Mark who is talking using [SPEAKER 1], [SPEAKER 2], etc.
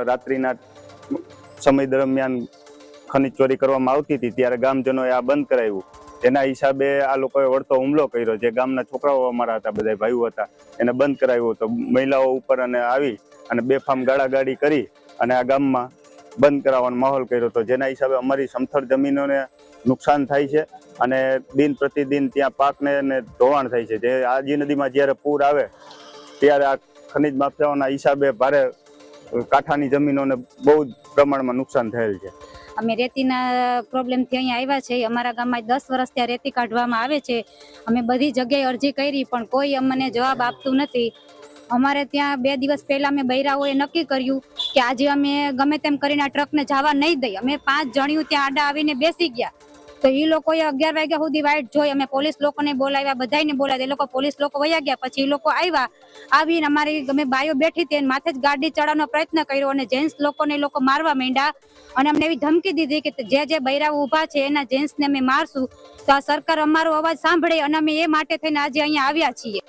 [SPEAKER 1] રાત્રિના સમય દરમિયાન ખનિજ ચોરી કરવામાં આવતી હતી, ત્યારે ગામજનોએ આ બંધ કરાવ્યું. એના હિસાબે આ લોકોએ વળતો હુમલો કર્યો, જે ગામના છોકરાઓ અમારા હતા બધા ભાઈઓ હતા. એને બંધ કરાવ્યું હતું. મહિલાઓ ઉપર અને આવી અને બેફામ ગાળાગાડી કરી અને આ ગામમાં બંધ કરાવવાનો માહોલ કર્યો હતો. જેના હિસાબે અમારી સમથળ જમીનોને નુકસાન થાય છે અને દિન પ્રતિદિન ત્યાં પાકને અને ધોવાણ થાય છે. જે આજી નદીમાં જ્યારે પૂર આવે, ત્યારે આ ખનિજ માફિયાઓના હિસાબે ભારે કાંઠાની જમીનોને બહુ પ્રમાણમાં નુકસાન થયેલ છે.
[SPEAKER 2] અમે રેતીના પ્રોબ્લેમથી અહીંયા આવ્યા છે. અમારા ગામમાં દસ વર્ષ ત્યાં રેતી કાઢવામાં આવે છે. અમે બધી જગ્યાએ અરજી કરી, પણ કોઈ અમને જવાબ આપતું નથી. અમારે ત્યાં બે દિવસ પહેલા અમે બૈરાઓએ નક્કી કર્યું કે આજે અમે ગમે તેમ કરીને આ ટ્રકને જવા નહીં દઈએ. અમે પાંચ જણિયું ત્યાં આડા આવીને બેસી ગયા. તો એ લોકોએ અગિયાર વાગ્યા સુધી વાઇટ જોઈ અમે પોલીસ લોકોને બોલાવ્યા બધાને બોલાવ્યા. એ લોકો પોલીસ લોકો વયા ગયા, પછી એ લોકો આવ્યા. આવીને અમારી અમે બાયો બેઠી હતી માથે જ ગાડી ચડાવવાનો પ્રયત્ન કર્યો અને જેન્ટ્સ લોકોને લોકો મારવા માંડ્યા. અને અમને એવી ધમકી દીધી કે જે જે બૈરાઓ ઊભા છે એના જેન્ટ્સને અમે મારશું. તો આ સરકાર અમારો અવાજ સાંભળે અને અમે એ માટે થઈને આજે અહીંયા આવ્યા છીએ.